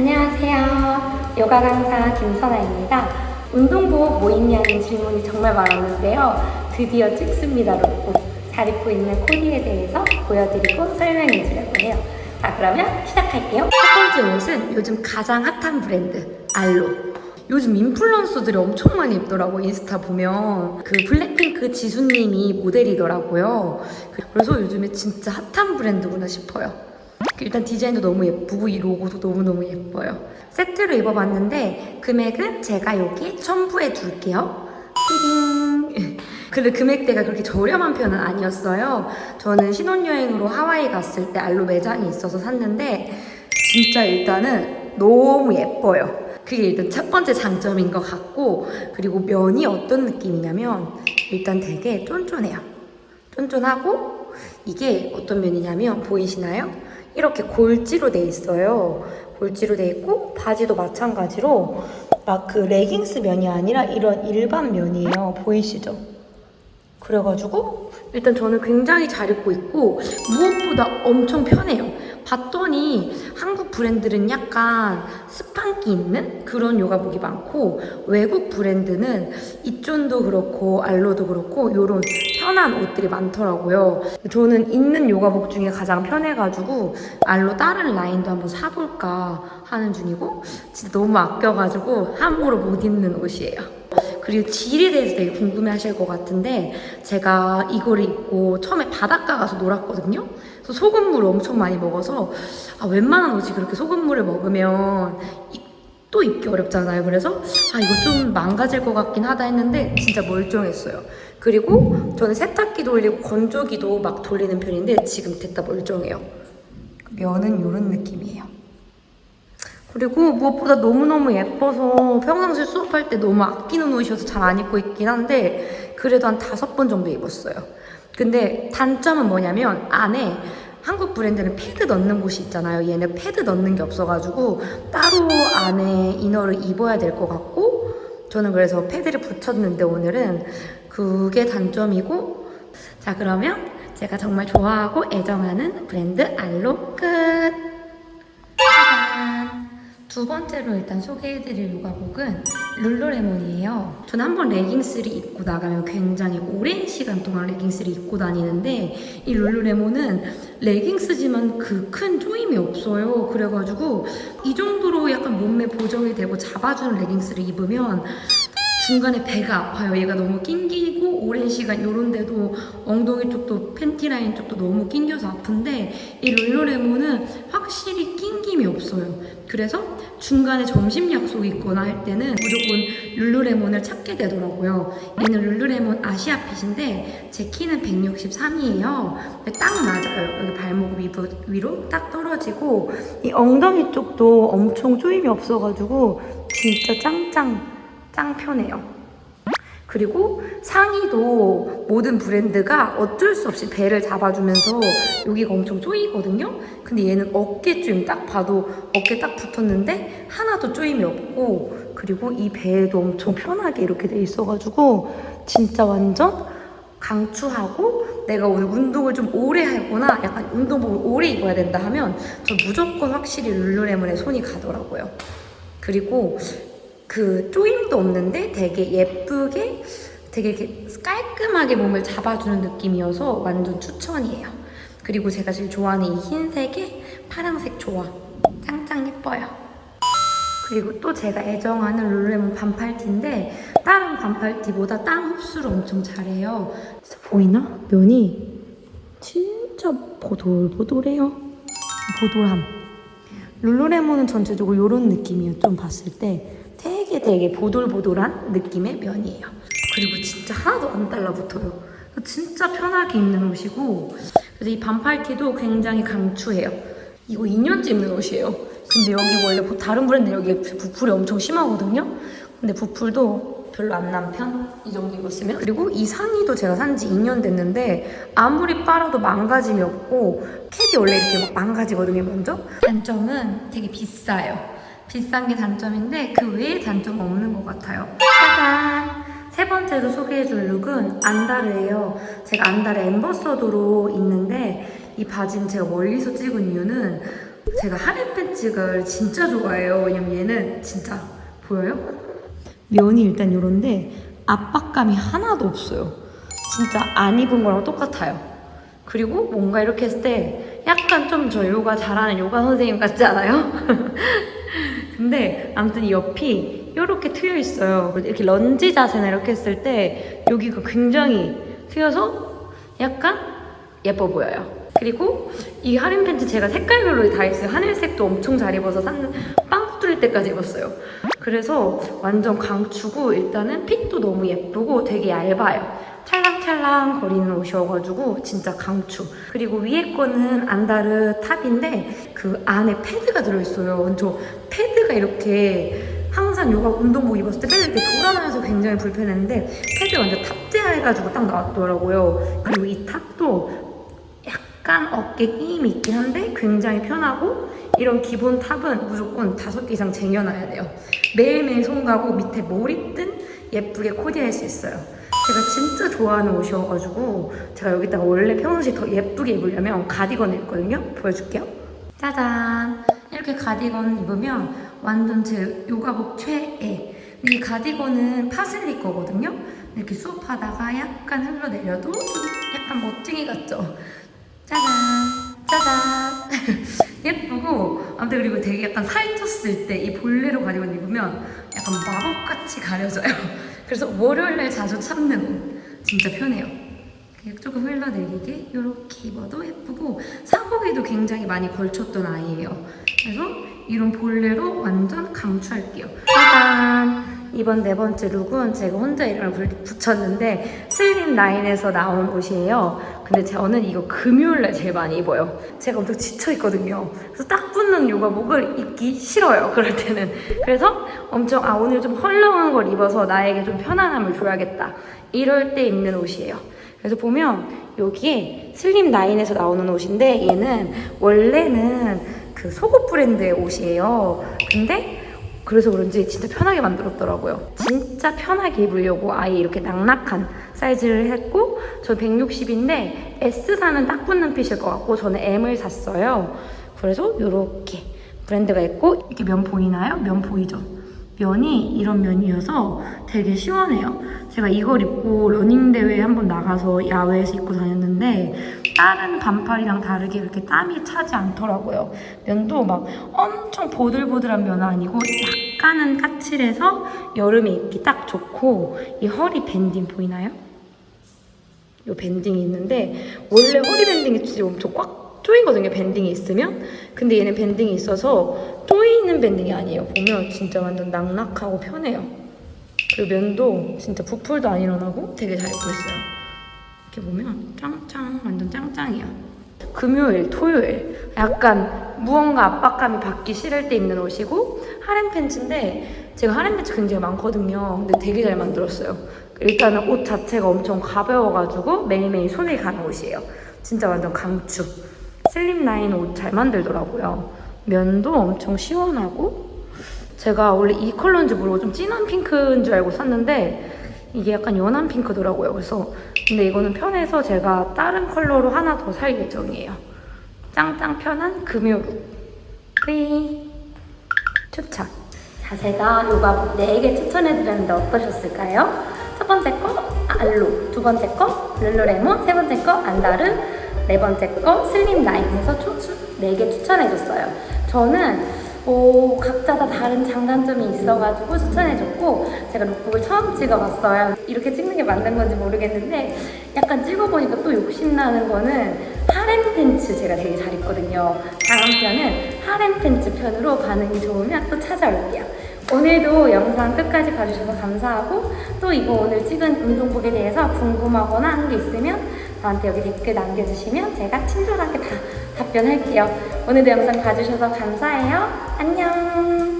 안녕하세요. 요가 강사 김선아입니다. 운동복 뭐 입냐는 질문이 정말 많았는데요. 드디어 찍습니다, 로고. 잘 입고 있는 코디에 대해서 보여드리고 설명해 주려고 해요. 자, 그러면 시작할게요. 첫 번째 옷은 요즘 가장 핫한 브랜드, 알로. 요즘 인플루언서들이 엄청 많이 입더라고 인스타 보면 그 블랙핑크 지수님이 모델이더라고요 그래서 요즘에 진짜 핫한 브랜드구나 싶어요 일단 디자인도 너무 예쁘고 이 로고도 너무너무 예뻐요. 세트로 입어봤는데 금액은 제가 여기 첨부해 둘게요. 띠링. 근데 금액대가 그렇게 저렴한 편은 아니었어요. 저는 신혼여행으로 하와이 갔을 때 알로 매장이 있어서 샀는데 진짜 일단은 너무 예뻐요. 그게 일단 첫 번째 장점인 것 같고 그리고 면이 어떤 느낌이냐면 일단 되게 쫀쫀해요. 쫀쫀하고 이게 어떤 면이냐면 보이시나요? 이렇게 골지로 돼 있어요. 골지로 돼 있고 바지도 마찬가지로 막 그 레깅스 면이 아니라 이런 일반 면이에요. 보이시죠? 그래가지고 일단 저는 굉장히 잘 입고 있고 무엇보다 엄청 편해요. 봤더니 한국 브랜드는 약간 스판기 있는 그런 요가복이 많고 외국 브랜드는 이쫀도 그렇고 알로도 그렇고 요런 편한 옷들이 많더라고요. 저는 있는 요가복 중에 가장 편해가지고 알로 다른 라인도 한번 사볼까 하는 중이고 진짜 너무 아껴가지고 함부로 못 입는 옷이에요. 그리고 질에 대해서 되게 궁금해 하실 것 같은데 제가 이거를 입고 처음에 바닷가 가서 놀았거든요. 그래서 소금물을 엄청 많이 먹어서 아, 웬만한 옷이 그렇게 소금물을 먹으면 이- 또 입기 어렵잖아요. 그래서 아 이거 좀 망가질 것 같긴 하다 했는데 진짜 멀쩡했어요. 그리고 저는 세탁기 돌리고 건조기도 막 돌리는 편인데 지금 됐다 멀쩡해요. 면은 이런 느낌이에요. 그리고 무엇보다 너무너무 예뻐서 평상시 수업할 때 너무 아끼는 옷이어서 잘 안 입고 있긴 한데 그래도 한 다섯 번 정도 입었어요. 근데 단점은 뭐냐면 안에 한국 브랜드는 패드 넣는 곳이 있잖아요. 얘는 패드 넣는 게 없어가지고 따로 안에 이너를 입어야 될 것 같고 저는 그래서 패드를 붙였는데 오늘은 그게 단점이고 자 그러면 제가 정말 좋아하고 애정하는 브랜드 알로 끝. 두 번째로 일단 소개해드릴 요가복은 룰루레몬이에요. 저는 한 번 레깅스를 입고 나가면 굉장히 오랜 시간 동안 레깅스를 입고 다니는데 이 룰루레몬은 레깅스지만 그 큰 조임이 없어요. 그래가지고 이 정도로 약간 몸매 보정이 되고 잡아주는 레깅스를 입으면 중간에 배가 아파요. 얘가 너무 낑기고 오랜 시간 요런데도 엉덩이 쪽도 팬티 라인 쪽도 너무 낑겨서 아픈데 이 룰루레몬은 확실히 낑김이 없어요. 그래서 중간에 점심 약속이 있거나 할 때는 무조건 룰루레몬을 찾게 되더라고요. 얘는 룰루레몬 아시아핏인데 제 키는 163이에요. 딱 맞아요. 여기 발목 위로, 위로 딱 떨어지고 이 엉덩이 쪽도 엄청 조임이 없어가지고 진짜 짱짱 짱 편해요. 그리고 상의도 모든 브랜드가 어쩔 수 없이 배를 잡아주면서 여기가 엄청 조이거든요. 근데 얘는 어깨 조임 딱 봐도 어깨 딱 붙었는데 하나도 조임이 없고 그리고 이 배에도 엄청 편하게 이렇게 돼 있어가지고 진짜 완전 강추하고 내가 오늘 운동을 좀 오래 하거나 약간 운동복을 오래 입어야 된다 하면 저 무조건 확실히 룰루레몬에 손이 가더라고요. 그리고 그 쪼임도 없는데 되게 예쁘게 되게 이렇게 깔끔하게 몸을 잡아주는 느낌이어서 완전 추천이에요. 그리고 제가 제일 좋아하는 이 흰색에 파랑색 조화. 짱짱 예뻐요. 그리고 또 제가 애정하는 룰루레몬 반팔티인데 다른 반팔티보다 땀 흡수를 엄청 잘해요. 보이나? 면이 진짜 보돌보돌해요. 보돌함. 룰루레몬은 전체적으로 이런 느낌이에요. 좀 봤을 때 되게 되게 보돌보돌한 느낌의 면이에요. 그리고 진짜 하나도 안 달라붙어요. 진짜 편하게 입는 옷이고 그래서 이 반팔티도 굉장히 강추해요. 이거 2년째 입는 옷이에요. 근데 여기 원래 보- 다른 브랜드 여기 부풀이 엄청 심하거든요. 근데 부풀도 별로 안 난 편? 이 정도 입었으면? 그리고 이 상의도 제가 산 지 2년 됐는데 아무리 빨아도 망가짐이 없고 캡이 원래 이렇게 막 망가지거든요, 먼저. 단점은 되게 비싸요. 비싼 게 단점인데 그 외에 단점은 없는 것 같아요. 짜잔! 세 번째로 소개해줄 룩은 안다르예요. 제가 안다르 엠버서더로 있는데 이 바지는 제가 멀리서 찍은 이유는 제가 하렘 팬츠를 진짜 좋아해요. 왜냐면 얘는 진짜 보여요? 면이 일단 이런데 압박감이 하나도 없어요. 진짜 안 입은 거랑 똑같아요. 그리고 뭔가 이렇게 했을 때 약간 좀 저 요가 잘하는 요가 선생님 같지 않아요? 근데 아무튼 이 옆이 이렇게 트여 있어요. 이렇게 런지 자세나 이렇게 했을 때 여기가 굉장히 트여서 약간 예뻐 보여요. 그리고 이 하림 팬츠 제가 색깔별로 다 있어요. 하늘색도 엄청 잘 입어서 산, 빵 때까지 입었어요. 그래서 완전 강추고 일단은 핏도 너무 예쁘고 되게 얇아요. 찰랑찰랑 거리는 옷이어가지고 진짜 강추. 그리고 위에 거는 안다르 탑인데 그 안에 패드가 들어있어요. 저 패드가 이렇게 항상 요가 운동복 입었을 때 패드 이렇게 돌아다녀서 굉장히 불편했는데 패드 완전 탑재해가지고 딱 나왔더라고요. 그리고 이 탑도 약간 어깨 끼임이 있긴 한데 굉장히 편하고 이런 기본 탑은 무조건 다섯 개 이상 쟁여놔야 돼요. 매일매일 손 가고 밑에 뭘 입든 예쁘게 코디할 수 있어요. 제가 진짜 좋아하는 옷이어가지고 제가 여기다가 원래 평소시 더 예쁘게 입으려면 가디건을 입거든요. 보여줄게요. 짜잔! 이렇게 가디건 입으면 완전 제 요가복 최애. 이 가디건은 파슬리 거거든요. 이렇게 수업하다가 약간 흘러내려도 좀 약간 멋쟁이 같죠? 짜잔! 짜잔! 예쁘고 아무튼 그리고 되게 약간 살쪘을 때 이 볼레로 가디건 입으면 약간 마법같이 가려져요. 그래서 월요일날 자주 참는 옷 진짜 편해요. 조금 흘러내리게 이렇게 입어도 예쁘고 사복에도 굉장히 많이 걸쳤던 아이예요. 그래서 이런 볼레로 완전 강추할게요. 짜잔! 이번 네 번째 룩은 제가 혼자 이름을 불- 붙였는데 슬림 라인에서 나온 옷이에요. 근데 저는 이거 금요일날 제일 많이 입어요. 제가 엄청 지쳐있거든요. 그래서 딱 붙는 요가복을 입기 싫어요. 그럴 때는. 그래서 엄청 아 오늘 좀 헐렁한 걸 입어서 나에게 좀 편안함을 줘야겠다. 이럴 때 입는 옷이에요. 그래서 보면 여기에 슬림 라인에서 나오는 옷인데 얘는 원래는 그 속옷 브랜드의 옷이에요. 근데 그래서 그런지 진짜 편하게 만들었더라고요. 진짜 편하게 입으려고 아예 이렇게 낙낙한 사이즈를 했고 저 160인데 S 사면 딱 붙는 핏일 것 같고 저는 M을 샀어요. 그래서 이렇게 브랜드가 있고 이렇게 면 보이나요? 면 보이죠? 면이 이런 면이어서 되게 시원해요. 제가 이걸 입고 러닝 대회 한번 나가서 야외에서 입고 다녔는데 다른 반팔이랑 다르게 그렇게 땀이 차지 않더라고요. 면도 막 엄청 보들보들한 면은 아니고 약간은 까칠해서 여름에 입기 딱 좋고 이 허리 밴딩 보이나요? 이 밴딩이 있는데 원래 허리 밴딩이 엄청 꽉 조이거든요 밴딩이 있으면. 근데 얘는 밴딩이 있어서 조이는 밴딩이 아니에요. 보면 진짜 완전 낙낙하고 편해요. 그리고 면도 진짜 부풀도 안 일어나고 되게 잘 입고 있어요. 이렇게 보면 짱짱 완전 짱짱이야. 금요일 토요일. 약간 무언가 압박감이 받기 싫을 때 입는 옷이고 하렘 팬츠인데 제가 하렘 팬츠 굉장히 많거든요. 근데 되게 잘 만들었어요 일단은 옷 자체가 엄청 가벼워가지고 매일매일 손에 가는 옷이에요 진짜 완전 강추 슬림 라인 옷 잘 만들더라고요 면도 엄청 시원하고 제가 원래 이 컬러인지 모르고 좀 진한 핑크인 줄 알고 샀는데 이게 약간 연한 핑크더라고요. 그래서 근데 이거는 편해서 제가 다른 컬러로 하나 더 살 예정이에요. 짱짱 편한 금요룩. 뿌이. 추천. 자, 제가 요가복 4개 추천해드렸는데 어떠셨을까요? 첫 번째 거 알로, 두 번째 거 룰루레몬, 세 번째 거 안다르, 네 번째 거 슬림 라인 해서 총 4개 추천해줬어요. 저는 어, 각자 다 다른 장단점이 있어가지고 추천해줬고 제가 룩북을 처음 찍어봤어요. 이렇게 찍는 게 맞는 건지 모르겠는데 약간 찍어보니까 또 욕심나는 거는 하렘 팬츠 제가 되게 잘 입거든요. 다음 편은 하렘 팬츠 편으로 반응이 좋으면 또 찾아올게요. 오늘도 영상 끝까지 봐주셔서 감사하고 또 이거 오늘 찍은 운동복에 대해서 궁금하거나 하는 게 있으면 저한테 여기 댓글 남겨주시면 제가 친절하게 다 답변할게요. 오늘도 영상 봐주셔서 감사해요. 안녕.